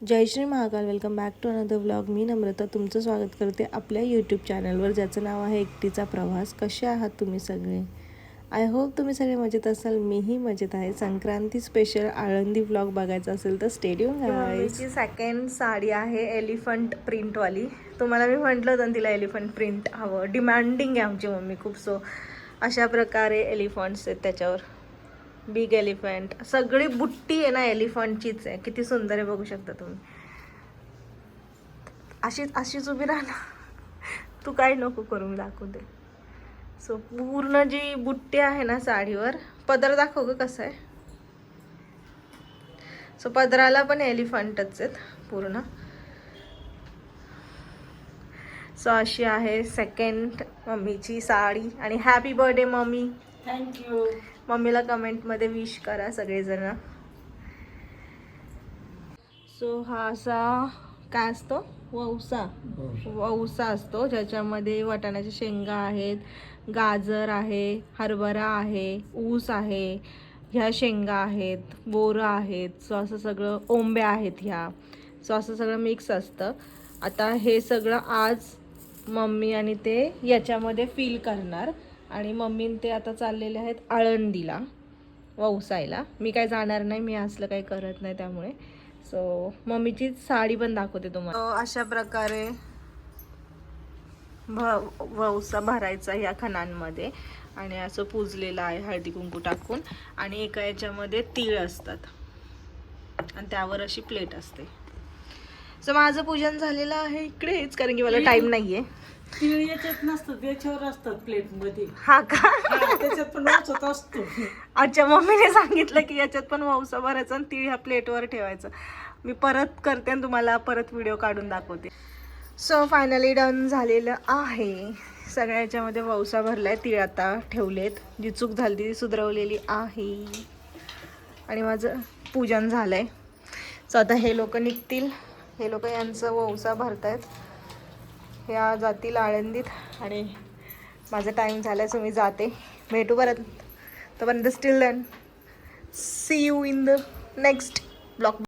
Jai Shri Mahakal welcome back to another vlog मी नम्रता तुमचं स्वागत करते आपल्या यूट्यूब चॅनलवर ज्याचं नाव आहे एकटीचा प्रवास. कसे आहात तुम्ही सगळे? आय होप तुम्ही सगळे मजेत असाल. मीही मजेत आहे. संक्रांती स्पेशल आळंदी व्लॉग बघायचा असेल तर स्टेडियम मम्मीची सेकंड साडी आहे एलिफंट प्रिंटवाली तुम्हाला मी म्हटलं होतं तिला एलिफंट प्रिंट हवं. डिमांडिंग आहे आमची मम्मी खूप. सो अशा प्रकारे एलिफंट्स आहेत त्याच्यावर. Big elephant. सगळी बुट्टी आहे ना एलिफंटचीच आहे. किती सुंदर आहे बघू शकता तुम्ही. अशीच अशीच उभी राहणार. तू काय नको करून दाखवू दे. सो पूर्ण जी बुट्टी आहे ना साडीवर पदर दाखव ग कसं आहे. सो पदराला पण एलिफंटच आहेत पूर्ण. सो अशी आहे सेकंड मम्मीची साडी. आणि हॅपी बर्थडे मम्मी. थँक्यू मम्मीला कमेंटमध्ये विश करा सगळेजण. सो हा असा काय असतो? वौसा वौसा असतो ज्याच्यामध्ये वाटाण्याच्या शेंगा आहेत गाजर आहे हरभरा आहे ऊस आहे ह्या शेंगा आहेत बोरं आहेत. सो असं सगळं ओंब्या आहेत ह्या. सो असं सगळं मिक्स असतं. आता हे सगळं आज मम्मी आणि ते याच्यामध्ये फील करणार. आणि मम्मीन ते आता चाललेले आहेत आळंदीला वौसायला मी काय जाणार नाही मी असलं काही करत नाही त्यामुळे. सो मम्मीची साडी पण दाखवते तुम्हाला. अशा प्रकारे भ वौसा भरायचा ह्या खणांमध्ये. आणि असं पुजलेलं आहे हळदी कुंकू टाकून. आणि एका याच्यामध्ये तीळ असतात. आणि त्यावर अशी प्लेट असते. सो माझं पूजन झालेलं आहे इकडेच कारण की मला टाइम नाहीये. तिळ याच्यात नसतं त्याच्यावर असतात प्लेटमध्ये. हा का? त्याच्यात पण वाचत असतो. अच्छा मम्मीने सांगितलं की याच्यात पण वौसा भरायचा आणि तीळ ह्या प्लेटवर ठेवायचं. मी परत करते आणि तुम्हाला परत व्हिडिओ काढून दाखवते. सो फायनली डन झालेलं आहे. सगळ्या याच्यामध्ये वौसा भरलाय तीळ आता ठेवलेत. जी चूक झाली ती सुधरवलेली आहे. आणि माझं पूजन झालंय. सो आता हे लोक निघतील. हे लोक यांचं वौसा भरतायत. ह्या जातील आळंदीत आणि माझा टाईम झाला सो मी जाते. भेटू परत. तोपर्यंत still then see you in the next vlog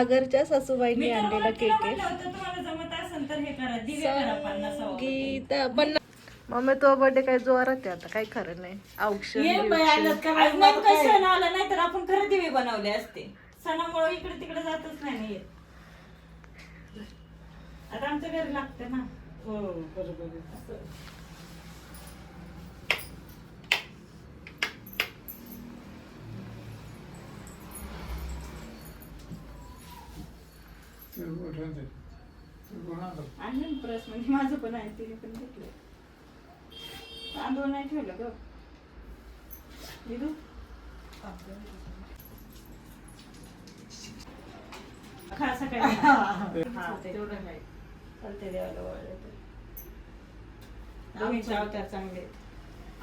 सागरच्या सासूबाईंनी आणलेला केक आहे. तुम्हाला जमत असेल तर हे करा दिवे करा पन्नास गीता पण मम्मी तो बर्थडे काय जोरात आहे आता काही खरं नाही. नेमकं सण आला नाही तर आपण खरं दिवे बनवले असते. सणामुळे इकडे तिकडे जातच नाही आता आमच्या घरी लागते ना. हो बरोबर आणलं प्रस म्हणजे माझं पण आहे तिने पण घेतलं. तांदूळ नाही ठेवलं ग. खा सकाळी. हा तेवढं काय चालते देवाला वळलं तर. दोघींचे अवतार चांगले?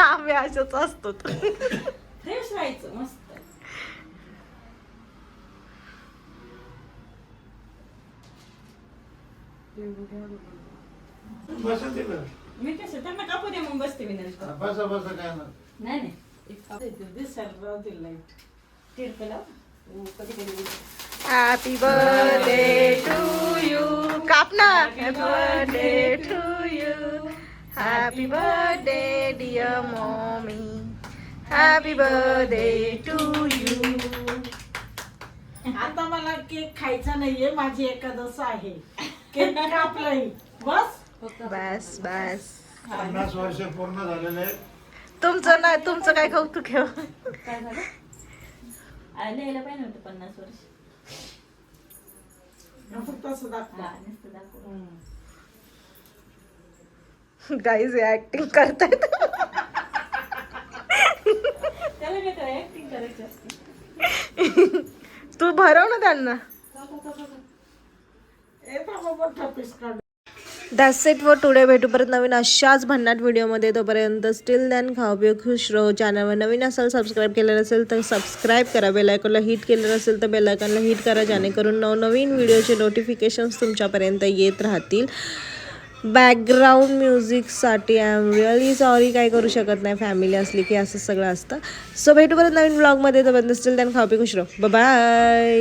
आम्ही अशाच असतो. फ्रेश राहायचं मस्त. बसा ते मी कसं त्यांना कापू दे मग बसते मी नंतर बसा बसा काय ना नाही नाही दिसायला लाइट कधी कधी हॅपी बर्थडे टू यू कापणार happy birthday to you happy birthday dear mommy happy birthday to you आता मला केक खायचा नाहीये माझी एकादश आहे. केक कापलाय. बस. बस बस. पन्नास वर्ष पूर्ण झालेले आहेत. तुमचं नाही तुमचं काय कौतुक आहे? काय झालं? आले यायला पाहिजे होतं पन्नास वर्ष. फक्त असं दाखवा. हा नुसतं दाखव. गाईज ऍक्टिंग करतायत. त्याला काय तर ऍक्टिंग करायची असते. तू भरव ना त्यांना. दॅट्स इट फॉर टुडे भेटू परत नवीन अशाच भन्नाट व्हिडिओमध्ये तोपर्यंत स्टील दॅन खाऊ पिऊ खुश राहू. चॅनलवर नवीन असाल सबस्क्राईब केलं असेल तर सबस्क्राईब करा. बेलायकॉनला हिट केलं असेल तर बेलायकॉनला हिट करा. जेणेकरून नवनवीन व्हिडिओचे नोटिफिकेशन्स तुमच्यापर्यंत येत राहतील. बॅकग्राऊंड म्युझिकसाठी आय एम रिअली सॉरी काय करू शकत नाही. फॅमिली असली की असं सगळं असतं. सो भेटू परत नवीन ब्लॉगमध्ये तोपर्यंत स्टील दॅन खाऊ पिऊ खुश रहो. बाय